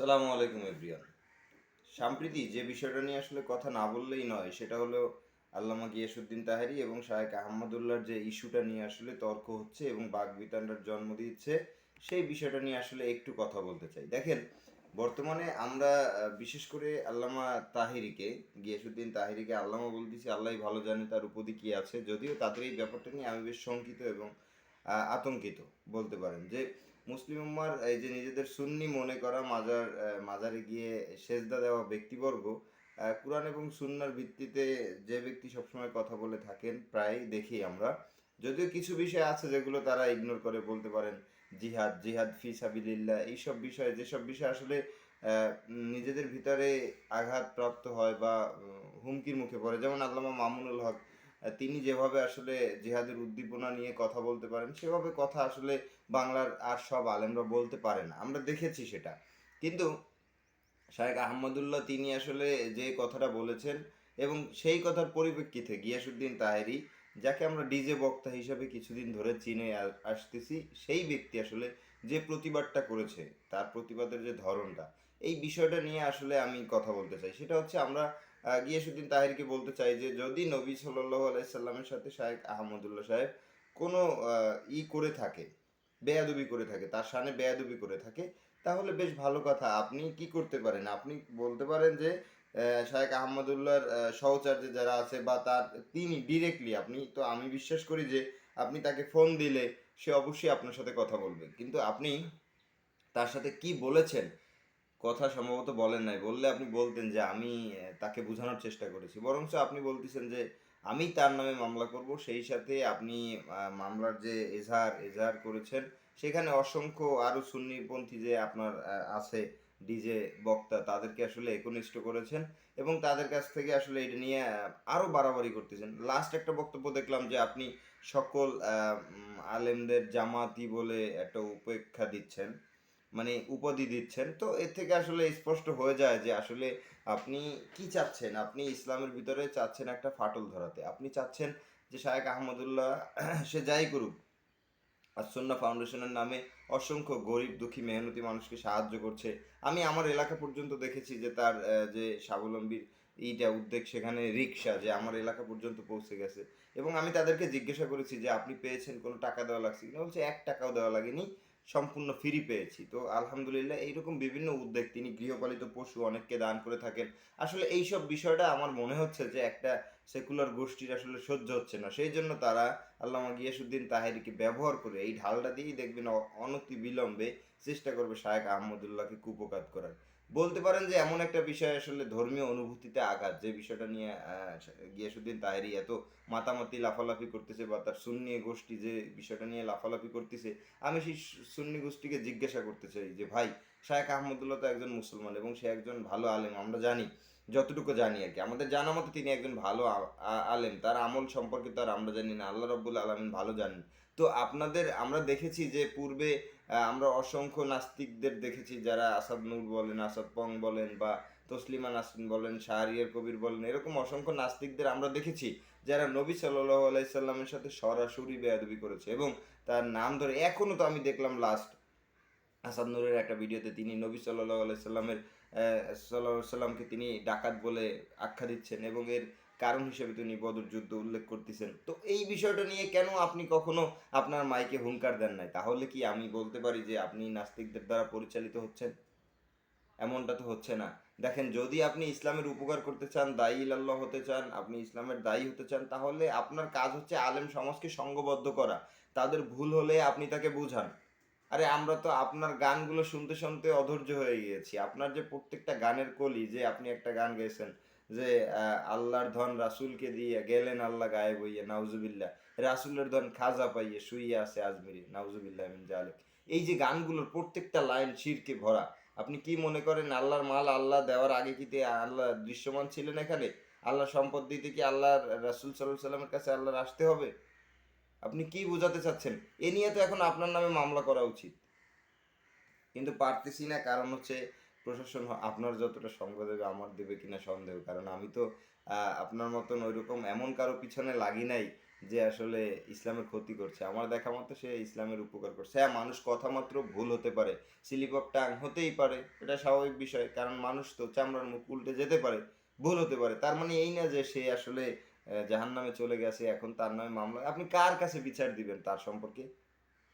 সালামু আলাইকুম এভরিয়ান সাম্প্রতি যে বিষয়টা নিয়ে আসলে কথা না বললেই নয়, সেটা হলো আল্লামা গিয়াসুদ্দিন তাহারি এবং শায়েক আহমদুল্লাহর যে ইস্যুটা নিয়ে আসলে তর্ক হচ্ছে এবং বাগবিতান্ডার জন্ম দিচ্ছে, সেই বিষয়টা নিয়ে আসলে একটু কথা বলতে চাই। দেখেন, বর্তমানে আমরা বিশেষ করে আল্লামা তাহিরিকে গিয়াসুদ্দিন তাহিরিকে আল্লামা বলতেছি আল্লাহ ভালো জানে তার উপদি কি আছে, যদিও তাদের এই ব্যাপারটা নিয়ে আমি বেশ শঙ্কিত এবং আতঙ্কিত বলতে পারেন যে মুসলিম উম্মার এই যে নিজেদের সুন্নি মনে করা মাজার মাজারে গিয়ে সেজদা দেওয়া ব্যক্তিবর্গ কোরআন এবং সুন্নার ভিত্তিতে যে ব্যক্তি সবসময় কথা বলে থাকেন, প্রায় দেখি আমরা। যদিও কিছু বিষয় আছে যেগুলো তারা ইগনোর করে, বলতে পারেন জিহাদ জিহাদ ফি সাবিলিল্লাহ, এইসব বিষয়ে, যেসব বিষয় আসলে নিজেদের ভিতরে আঘাত প্রাপ্ত হয় বা হুমকির মুখে পড়ে। যেমন আল্লামা মামুনুল হক তিনি যেভাবে আসলে জিহাদের উদ্দীপনা নিয়ে কথা বলতে পারেন, সেভাবে কথা আসলে বাংলার আর সব আলেমরা বলতে পারে না। আমরা দেখেছি সেটা। কিন্তু শাহেক আহমদুল্লাহ তিনি আসলে যে কথাটা বলেছেন এবং সেই কথার পরিপ্রেক্ষিতে গিয়াসুদ্দিন তাহেরি, যাকে আমরা ডিজে বক্তা হিসাবে কিছুদিন ধরে চিনে আসতেছি, সেই ব্যক্তি আসলে যে প্রতিবাদটা করেছে, তার প্রতিবাদের যে ধরনটা, এই বিষয়টা নিয়ে আসলে আমি কথা বলতে চাই। সেটা হচ্ছে আমরা গিয়াসুদ্দিন তাহেরকে বলতে চাই যে যদি নবী সাল্লাহ আলাইসাল্লামের সাথে শাহেক আহমদুল্লাহ সাহেব কোনো ই করে থাকে বেয়াদবি করে থাকে তার সামনে বেয়াদবি করে থাকে তাহলে বেশ ভালো কথা। আপনি কি করতে পারেন? আপনি বলতে পারেন যে শায়েখ আহমদুল্লাহর আহ, সহচার্যে যারা আছে বা তার তিনি ডিরেক্টলি আপনি তো আমি বিশ্বাস করি যে আপনি তাকে ফোন দিলে সে অবশ্যই আপনার সাথে কথা বলবে। কিন্তু আপনি তার সাথে কি বলেছেন? কথা সম্ভবত বলেন নাই। বললে আপনি বলতেন যে আমি তাকে বোঝানোর চেষ্টা করেছি। বরঞ্চ আপনি বলতেছেন যে আমি তার নামে মামলা করব সেই সাথে আপনি মামলার যে এজাহার এজাহার করেছেন সেখানে অসংখ্য আরও সুন্নিপন্থী যে আপনার আছে ডিজে বক্তা তাদেরকে আসলে একনিষ্ঠ করেছেন এবং তাদের কাছ থেকে আসলে এটা নিয়ে আহ, আরও বাড়াবাড়ি করতেছেন। লাস্ট একটা বক্তব্য দেখলাম যে আপনি সকল আলেমদের জামাতি বলে একটা উপেক্ষা দিচ্ছেন। মানে উপাধি দিচ্ছেন। তো এর থেকে আসলে স্পষ্ট হয়ে যায় যে আসলে আপনি কি চাচ্ছেন? আপনি ইসলামের ভিতরে চাচ্ছেন একটা ফাটল ধরাতে। আপনি চাচ্ছেন যে শায়েক আহমদুল্লাহ সে যাই করুক আসন্না ফাউন্ডেশনের নামে অসংখ্য গরিব, দুঃখী, মেহনতি মানুষকে সাহায্য করছে। আমি আমার এলাকা পর্যন্ত দেখেছি যে তার যে স্বাবলম্বীর এইটা উদ্যোগ সেখানে রিক্সা যে আমার এলাকা পর্যন্ত পৌঁছে গেছে। এবং আমি তাদেরকে জিজ্ঞাসা করেছি যে, আপনি পেয়েছেন কোনো টাকা দেওয়া লাগছে কিনা বলছে, এক টাকাও দেওয়া লাগেনি। সম্পূর্ণ ফ্রি পেয়েছি। তো আলহামদুলিল্লাহ এইরকম বিভিন্ন উদ্যোগ, তিনি গৃহপালিত পশু অনেককে দান করে থাকেন। আসলে এইসব বিষয়টা আমার মনে হচ্ছে যে একটা সেকুলার গোষ্ঠীর আসলে সহ্য হচ্ছে না। সেই জন্য তারা আল্লামা গিয়াসুদ্দিন তাহেরিকে ব্যবহার করে এই ঢালটা দিয়েই দেখবেন অনতি বিলম্বে চেষ্টা করবে শায়েক আহমদুল্লাহকে কুপকাত করার। বলতে পারেন যে এমন একটা বিষয় আসলে ধর্মীয় অনুভূতিতে আঘাত, যে বিষয়টা নিয়ে গিয়াসুদ্দিন তাহেরি এত মাতামাতি, লাফালাফি করতেছে বা তার সুন্নি গোষ্ঠী যে বিষয়টা নিয়ে লাফালাফি করতেছে, আমি সেই সুন্নি গোষ্ঠীকে জিজ্ঞাসা করতে চাই যে, ভাই শায়েক আহমদুল্লাহ তো একজন মুসলমান এবং সে একজন ভালো আলেম, আমরা জানি যতটুকু জানি আর কি। আমাদের জানা মতো তিনি একজন ভালো আলেম। তার আমল সম্পর্কে তো আর আমরা জানি না। আল্লাহ রব্বুল আলমিন ভালো জানেন। তো আপনাদের আমরা দেখেছি যে পূর্বে আমরা অসংখ্য নাস্তিকদের দেখেছি যারা আসাদ নূর বলেন, আসাদ পং বলেন বা তসলিমা নাসরিন বলেন, শাহরিয়ার কবির বলেন, এরকম অসংখ্য নাস্তিকদের আমরা দেখেছি যারা নবী সাল্লাহ আলাইসাল্লামের সাথে সরাসরি বেয়াদবি করেছে এবং তার নাম ধরে এখনও তো আমি দেখলাম লাস্ট হাসান নূরের একটা ভিডিওতে তিনি নবী সাল্লাহ আলাইসাল্লামের সাল্লামকে তিনি ডাকাত বলে আখ্যা দিচ্ছেন এবং এর কারণ হিসেবে তিনি বদর যুদ্ধ উল্লেখ করতেছেন। তো এই বিষয়টা নিয়ে কেন আপনি কখনো আপনার মাইকে হুঙ্কার দেন নাই? তাহলে কি আমি বলতে পারি যে আপনি নাস্তিকদের দ্বারা পরিচালিত হচ্ছেন? এমনটা তো হচ্ছে না। দেখেন, যদি আপনি ইসলামের উপকার করতে চান, দায়ী আল্লাহ হতে চান, আপনি ইসলামের দায়ী হতে চান, তাহলে আপনার কাজ হচ্ছে আলেম সমাজকে সঙ্গবদ্ধ করা। তাদের ভুল হলে আপনি তাকে বুঝান। আরে আমরা তো আপনার গানগুলো শুনতে শুনতে অধৈর্য হয়ে গিয়েছি। আপনার যে প্রত্যেকটা গানের কলি, যে আপনি একটা গান গেয়েছেন যে আল্লাহর ধন রাসূলকে দিয়ে গেলেন আল্লাহ গায়ে বইয়ে নাউজুবিল্লাহ। রাসূলের ধন খাজা পাইয়ে শুইয়ে আছে আজমিরি, নাউজুবিল্লাহ মিন জালিক এই যে গানগুলোর প্রত্যেকটা লাইন শিরকে ভরা, আপনি কি মনে করেন আল্লাহর মাল আল্লাহ দেওয়ার আগে কি আল্লাহ দৃশ্যমান ছিলেন এখানে? আল্লাহ সম্পদ দিতে কি আল্লাহর রাসূল সাল্লাল্লাহু সাল্লামের কাছে আল্লাহর আসতে হবে? আপনি কি বোঝাতে চাচ্ছেন? এ নিয়ে তো এখন আপনার নামে মামলা করা উচিত। কিন্তু পারতেছি না, কারণ হচ্ছে প্রশাসন আপনার যতটা সঙ্গ দেবে, আমার দেবে কিনা সন্দেহ। কারণ আমি তো আপনার মতন ওইরকম এমন কারও পিছনে লাগি নাই যে আসলে ইসলামের ক্ষতি করছে। আমার দেখা মতো সে ইসলামের উপকার করছে। হ্যাঁ মানুষ কথা মাত্র ভুল হতে পারে। স্লিপ টাং হতেই পারে, এটা স্বাভাবিক বিষয়। কারণ মানুষ তো চামড়ার মুখ উল্টে যেতে পারে, ভুল হতে পারে। তার মানে এই না যে সে আসলে জাহান নামে চলে গেছে এখন তার নামে মামলা। আপনি কার কাছে বিচার দিবেন তার সম্পর্কে?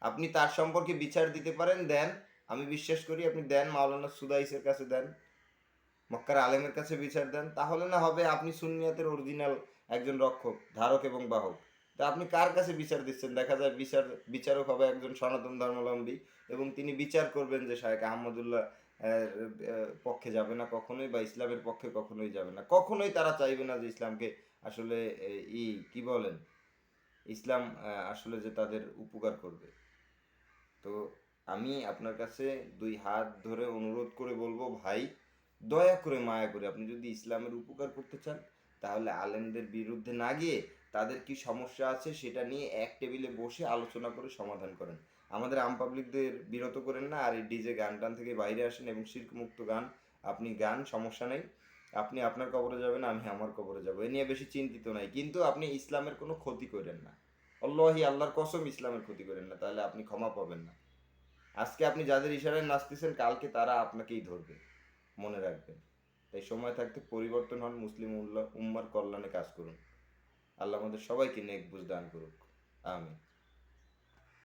আপনি তার সম্পর্কে বিচার দিতে পারেন দেন। আমি বিশ্বাস করি আপনি দেন মাওলানা সুদাইসের কাছে দেন মক্কার আলেমের কাছে বিচার দেন। তাহলে না হবে আপনি সুনিয়াতের অরিজিনাল একজন রক্ষক ধারক এবং বাহক। তা আপনি কার কাছে বিচার দিচ্ছেন? দেখা যায় বিচার বিচারক হবে একজন সনাতন ধর্মাবলম্বী এবং তিনি বিচার করবেন যে শাহেক আহমদুল্লাহ আহ, আহ, পক্ষে যাবে না কখনোই বা ইসলামের পক্ষে কখনোই যাবে না। কখনোই তারা চাইবে না যে ইসলামকে আসলে ই, কি বলেন? ইসলাম আসলে যে তাদের উপকার করবে। তো আমি আপনার কাছে দুই হাত ধরে অনুরোধ করে বলব, ভাই, দয়া করে মায়া করে আপনি যদি ইসলামের উপকার করতে চান, তাহলে আলেমদের বিরুদ্ধে না গিয়ে তাদের কি সমস্যা আছে সেটা নিয়ে এক টেবিলে বসে আলোচনা করে সমাধান করেন। আমাদের আম পাবলিকদের বিরত করেন না, আর এই ডিজে গান টান থেকে বাইরে আসেন এবং শির্ক মুক্ত গান, আপনি গান, সমস্যা নেই। আপনি আপনার কবরে যাবেন, আমি আমার কবরে যাব। এ নিয়ে বেশি চিন্তিত নাই। কিন্তু আপনি ইসলামের কোনো ক্ষতি করেন না। আল্লাহি, আল্লাহর কসম ইসলামের ক্ষতি করেন না, তাহলে আপনি ক্ষমা পাবেন না। আজকে আপনি যাদের ইশারায় নাচতেছেন, কালকে তারা আপনাকেই ধরবে, মনে রাখবেন তাই সময় থাকতে পরিবর্তন হন, মুসলিম উম্মার কল্যাণে কাজ করুন। আল্লাহ আমাদের সবাইকে নেক বুঝ দান করুক। আমিন।